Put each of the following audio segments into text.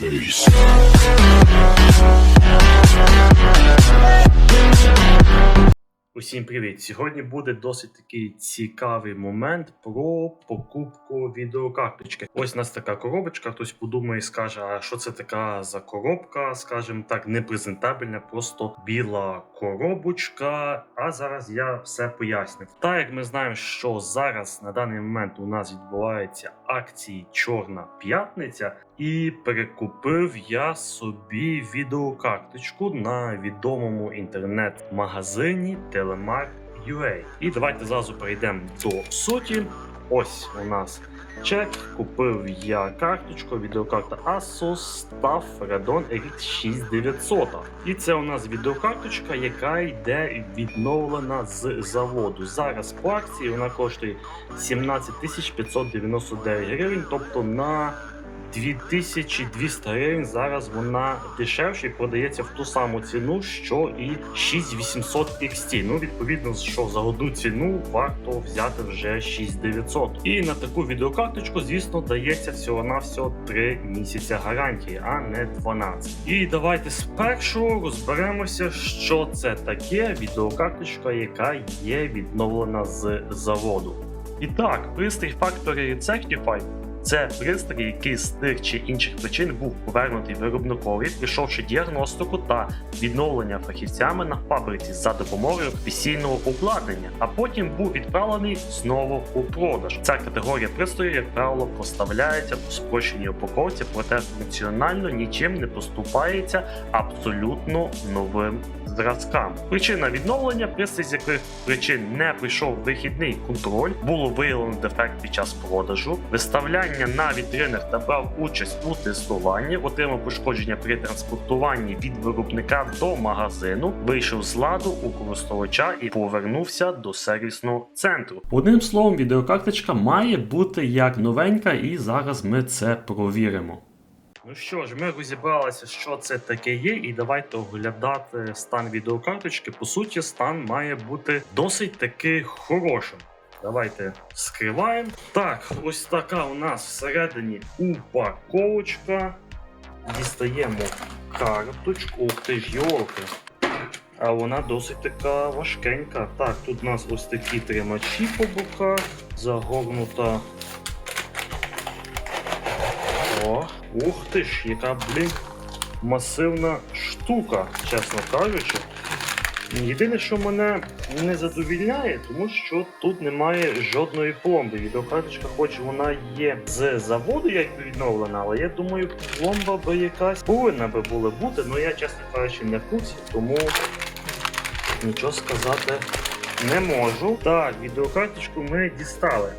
Peace. Усім привіт! Сьогодні буде досить такий цікавий момент про покупку відеокарточки. Ось у нас така коробочка. Хтось подумає, і скаже, а що це така за коробка, скажімо так, непрезентабельна, просто біла коробочка. А зараз я все поясню. Так як ми знаємо, що зараз на даний момент у нас відбуваються акції Чорна п'ятниця, і перекупив я собі відеокарточку на відомому інтернет-магазині Telemark.ua. І давайте зразу перейдемо до суті. Ось у нас чек. Купив я карточку, відеокарта Asus TUF Radeon RX 6900. І це у нас відеокарточка, яка йде відновлена з заводу. Зараз по акції вона коштує 17 599 гривень, тобто на 2200 гривень. Зараз вона дешевше і продається в ту саму ціну, що і 6800 XT. Ну, відповідно, що за одну ціну варто взяти вже 6900. І на таку відеокарточку, звісно, дається всього на всього 3 місяці гарантії, а не 12. І давайте спершу розберемося, що це таке відеокарточка, яка є відновлена з заводу. І так, пристрій Factory Certified це пристрій, який з тих чи інших причин був повернутий виробникові, прийшовши діагностику та відновлення фахівцями на фабриці за допомогою професійного обладнання, а потім був відправлений знову у продаж. Ця категорія пристроїв, як правило, поставляється у спрощеній упаковці, проте функціонально нічим не поступається абсолютно новим зразкам. Причина відновлення пристрій, з яких причин не пройшов вихідний контроль, було виявлено дефект під час продажу, виставляння на вітринах та брав участь у тестуванні, отримав пошкодження при транспортуванні від виробника до магазину, вийшов з ладу у користувача і повернувся до сервісного центру. Одним словом, відеокарточка має бути як новенька, і зараз ми це провіримо. Ну що ж, ми розібралися, що це таке є, і давайте оглядати стан відеокарточки. По суті, стан має бути досить таки хорошим. Давайте скриваємо. Так, ось така у нас всередині упаковочка. Дістаємо карточку. Ух ти ж йолки. А вона досить така важкенька. Так, тут у нас ось такі тримачі по боках, загорнута. О, ух ти ж, яка, блін, масивна штука, чесно кажучи. Єдине, що мене не задовільняє, тому що тут немає жодної пломби. Відеокарточка, хоч вона є з заводу, якби відновлена, але я думаю, пломба би якась повинна би була бути, але я, чесно кажучи, не в курсі, тому нічого сказати не можу. Так, відеокарточку ми дістали.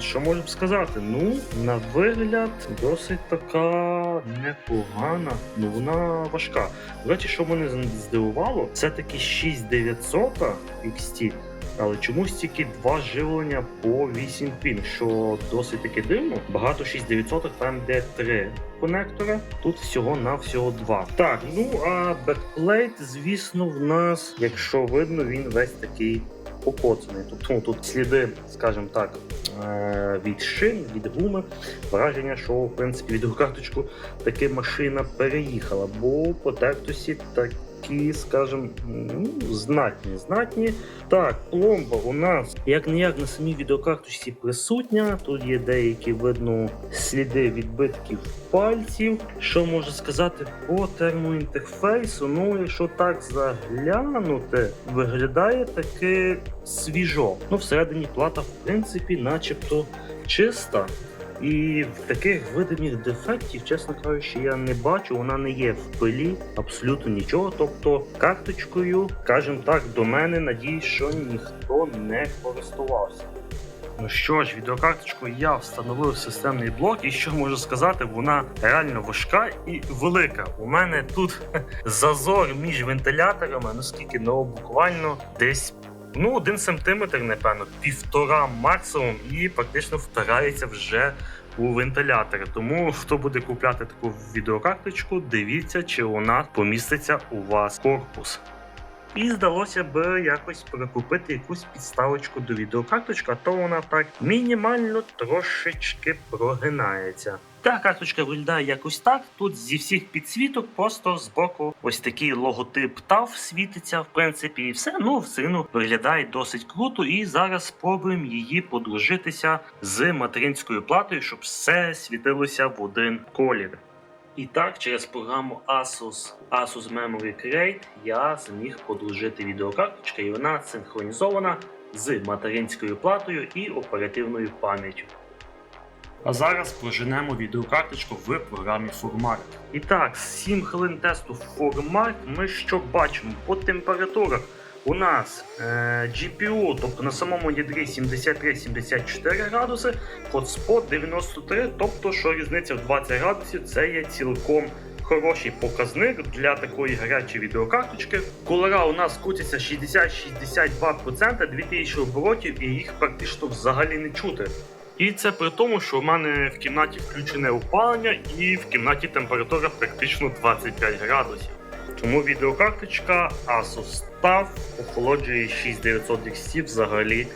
Що можемо сказати? Ну, на вигляд досить така непогана, ну вона важка. До речі, що мене здивувало, це таки 6900 XT, але чомусь тільки два живлення по 8 пін, що досить таки дивно. Багато 6900 там де 3 конектора, тут всього на всього два. Так, ну а бекплейт, звісно, в нас, якщо видно, він весь такий покоцаний. Тобто ну, тут сліди, скажімо так, е, від шин, від гуми. Враження, що в принципі від карточку таки машина переїхала, бо потертості такі, скажімо, ну, знатні, знатні. Так, пломба у нас як не як на самій відеокарточці присутня. Тут є деякі видно сліди відбитків пальців. Що можу сказати по термоінтерфейсу? Ну, якщо так заглянути, виглядає таки свіжо. Ну, всередині плата, в принципі, начебто чиста. І таких видимих дефектів, чесно кажучи, я не бачу. Вона не є в пилі, абсолютно нічого. Тобто карточкою, скажімо так, до мене надіюсь, що ніхто не користувався. Ну що ж, відеокарточку я встановив системний блок, і що можу сказати, вона реально важка і велика. У мене тут зазор між вентиляторами, ну скільки ну буквально десь. Ну, один сантиметр, напевно, півтора максимум, і практично втирається вже у вентилятори. Тому хто буде купляти таку відеокарточку, дивіться, чи вона поміститься у вас корпус. І здалося б якось прикупити якусь підставочку до відеокарточки, а то вона так мінімально трошечки прогинається. Та карточка виглядає якось так. Тут зі всіх підсвіток просто збоку ось такий логотип TAF світиться, в принципі, і все. Ну, все одно виглядає досить круто. І зараз спробуємо її подружитися з материнською платою, щоб все світилося в один колір. І так, через програму Asus Asus Memory Create я зміг подружити відеокарточку, і вона синхронізована з материнською платою і оперативною пам'яттю. А зараз проженемо відеокарточку в програмі Formark. І так, 7 хвилин тесту Formark. Ми що бачимо по температурах? У нас е, GPU, тобто на самому ядрі 73-74 градуси, Hotspot 93, тобто що різниця в 20 градусів, це є цілком хороший показник для такої гарячої відеокарточки. Кулера у нас крутяться 60-62%, 2000 оборотів і їх практично взагалі не чути. І це при тому, що в мене в кімнаті включене опалення і в кімнаті температура практично 25 градусів. Тому відеокарточка Asus TUF охолоджує 6900 XT взагалі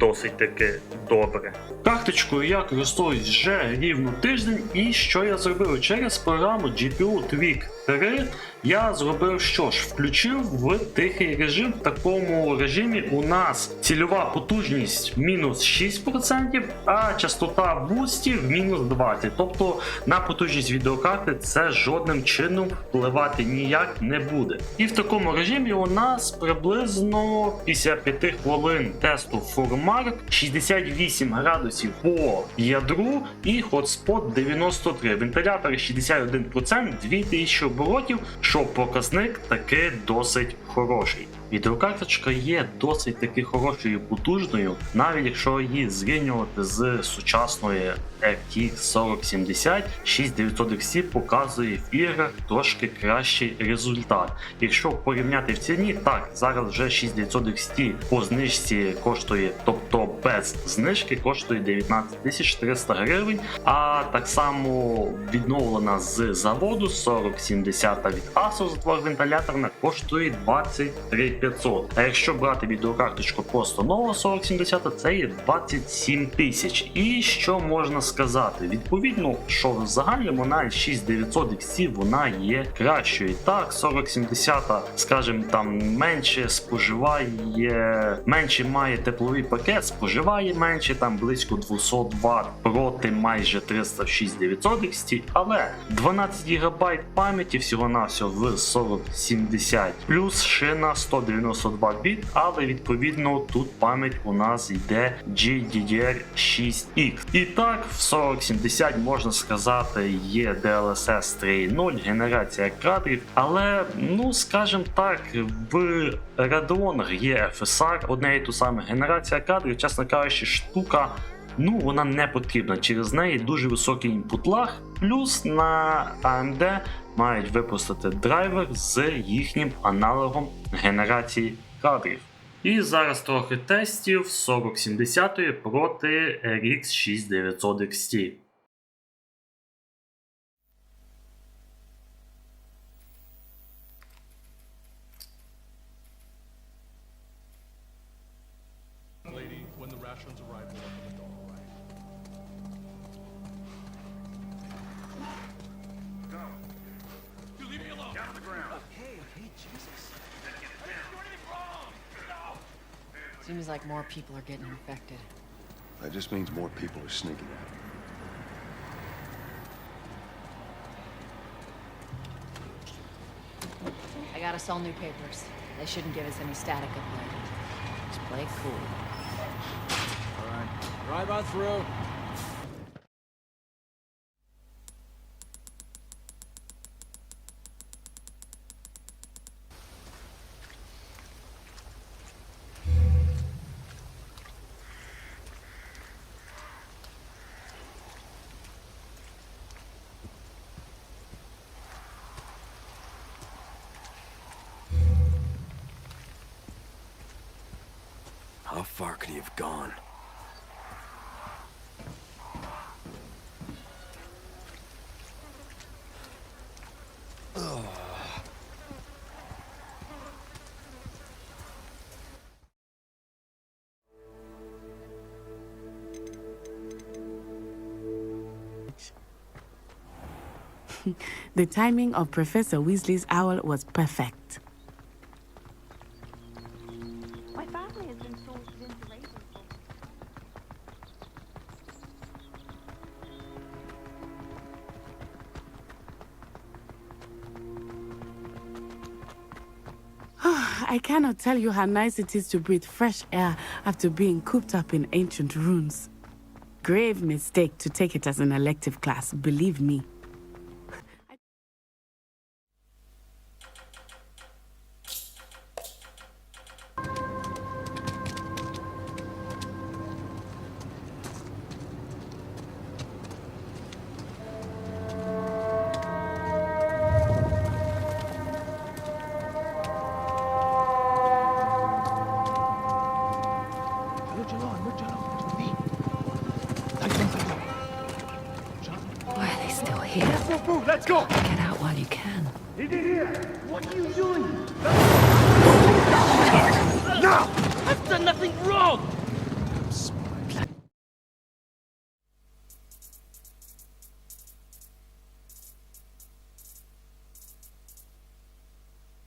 досить таки добре. Карточкою я користуюсь вже рівно тиждень, і що я зробив через програму GPU Tweak 3 я зробив що ж, включив в тихий режим. В такому режимі у нас цільова потужність мінус 6%, а частота бустів мінус 20%. Тобто на потужність відеокарти це жодним чином впливати ніяк не буде. І в такому режимі у нас приблизно після 5 хвилин тесту Formark 68 градусів по ядру і Hotspot 93. Вентилятори 61%, 2000 оборотів що показник таки досить хороший. Відеокарточка є досить таки хорошою і потужною, навіть якщо її зрівнювати з сучасною RTX 4070, 6900 XT показує в іграх трошки кращий результат. Якщо порівняти в ціні, так зараз вже 6900 XT по знижці коштує, тобто без знижки коштує 19 300 гривень, а так само відновлена з заводу 4070 від Asus двохвентиляторна коштує 23 500. А якщо брати відеокарточку просто нова 4070, це є 27 тисяч. І що можна сказати? Відповідно, що в загальному навіть 6900 XT вона є кращою. Так, 4070, скажімо, там менше споживає, менше має тепловий пакет, споживає менше, там близько 200 Вт проти майже 306 900 XT, але 12 ГБ пам'яті всього-навсього в 4070 плюс шина 192 біт, але відповідно тут пам'ять у нас йде GDDR6X. І так, в 4070 можна сказати, є DLSS 3.0, генерація кадрів, але, ну скажімо так, в Radeon є FSR, одне і ту саме генерація кадрів, чесно кажучи, штука. Ну, вона не потрібна. Через неї дуже високий інпут лаг. Плюс на AMD мають випустити драйвер з їхнім аналогом генерації кадрів. І зараз трохи тестів 4070 проти RX 6900 XT. Seems like more people are getting infected. That just means more people are sneaking out. I got us all new papers. They shouldn't give us any static up there. Just play it cool. All right. Drive on through. How far could he have gone? the timing of Professor Weasley's owl was perfect. I cannot tell you how nice it is to breathe fresh air after being cooped up in ancient ruins. Grave mistake to take it as an elective class, believe me.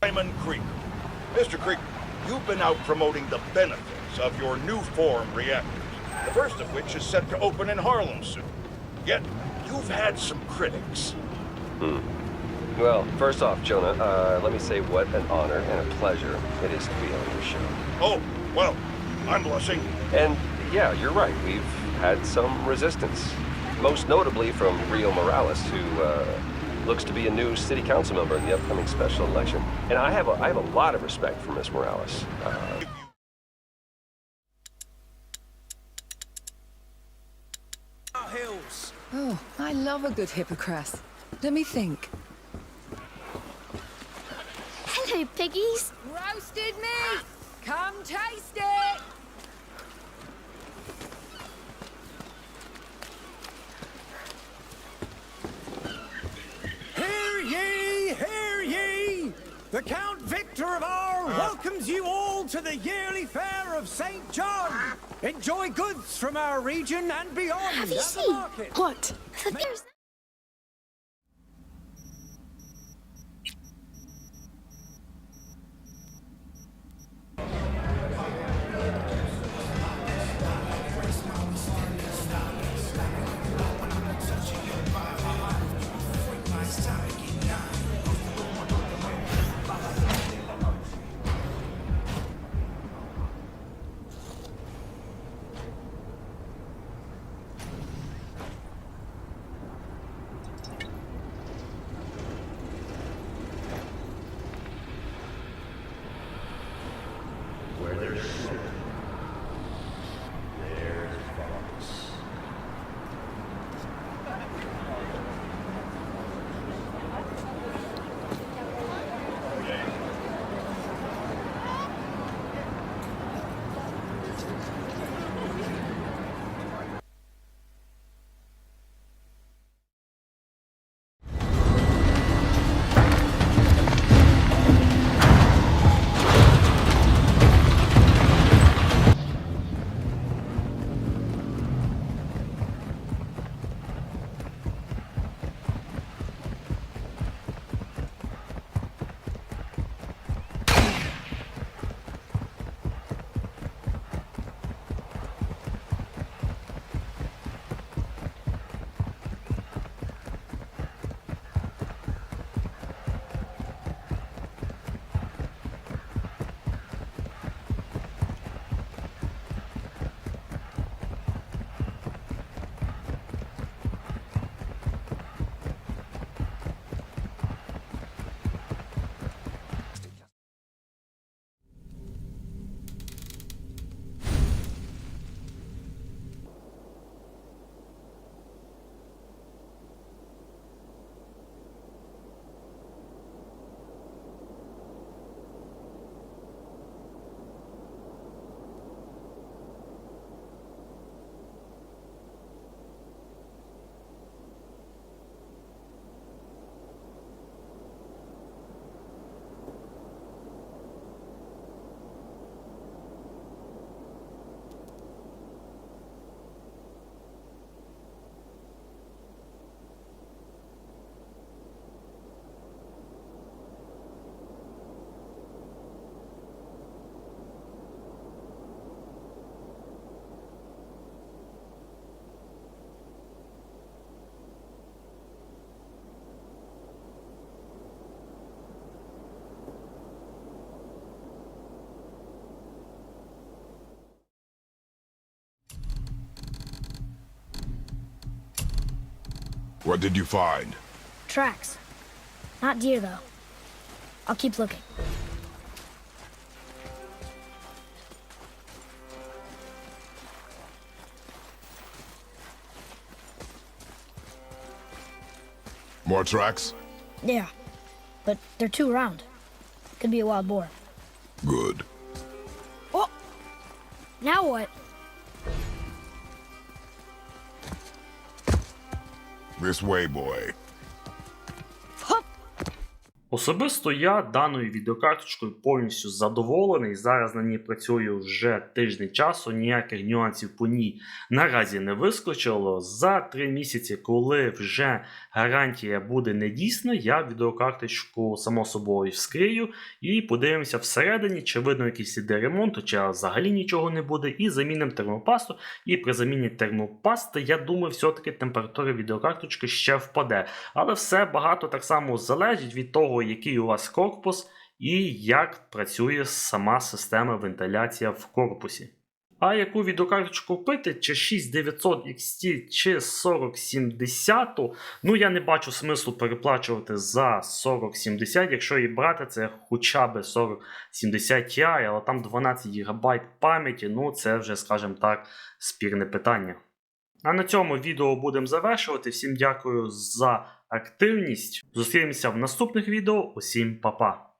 Simon Creek. Mr. Creek, you've been out promoting the benefits of your new form reactors, the first of which is set to open in Harlem soon. Yet, you've had some critics. Hmm. Well, first off, Jonah, uh, let me say what an honor and a pleasure it is to be on your show. Oh, well, I'm blushing. And yeah, you're right. We've had some resistance, most notably from Rio Morales, who uh, looks to be a new city council member in the upcoming special election. And I have a, I have a lot of respect for Miss Morales. Uh, Oh, I love a good hippocras. Let me think. Hello, piggies. Roasted meat! Come taste it! The Count Victor of Arles ah. welcomes you all to the yearly fair of St. John. Enjoy goods from our region and beyond Have you at the seen market. what? The What did you find? Tracks. Not deer, though. I'll keep looking. More tracks? Yeah. But they're too round. Could be a wild boar. Good. Oh! Now what? This way, boy. Особисто я даною відеокарточкою повністю задоволений. Зараз на ній працюю вже тиждень часу, ніяких нюансів по ній наразі не вискочило. За три місяці, коли вже гарантія буде недійсна, я відеокарточку само собою вскрию і подивимося всередині, чи видно якісь сліди ремонту, чи взагалі нічого не буде, і замінимо термопасту. І при заміні термопасти, я думаю, все-таки температура відеокарточки ще впаде. Але все багато так само залежить від того, який у вас корпус і як працює сама система вентиляція в корпусі. А яку відеокарточку купити, чи 6900 XT, чи 4070, ну я не бачу смислу переплачувати за 4070, якщо її брати, це хоча б 4070 Ti, але там 12 ГБ пам'яті, ну це вже, скажімо так, спірне питання. А на цьому відео будемо завершувати. Всім дякую за активність. Зустрінемося в наступних відео. Усім па-па!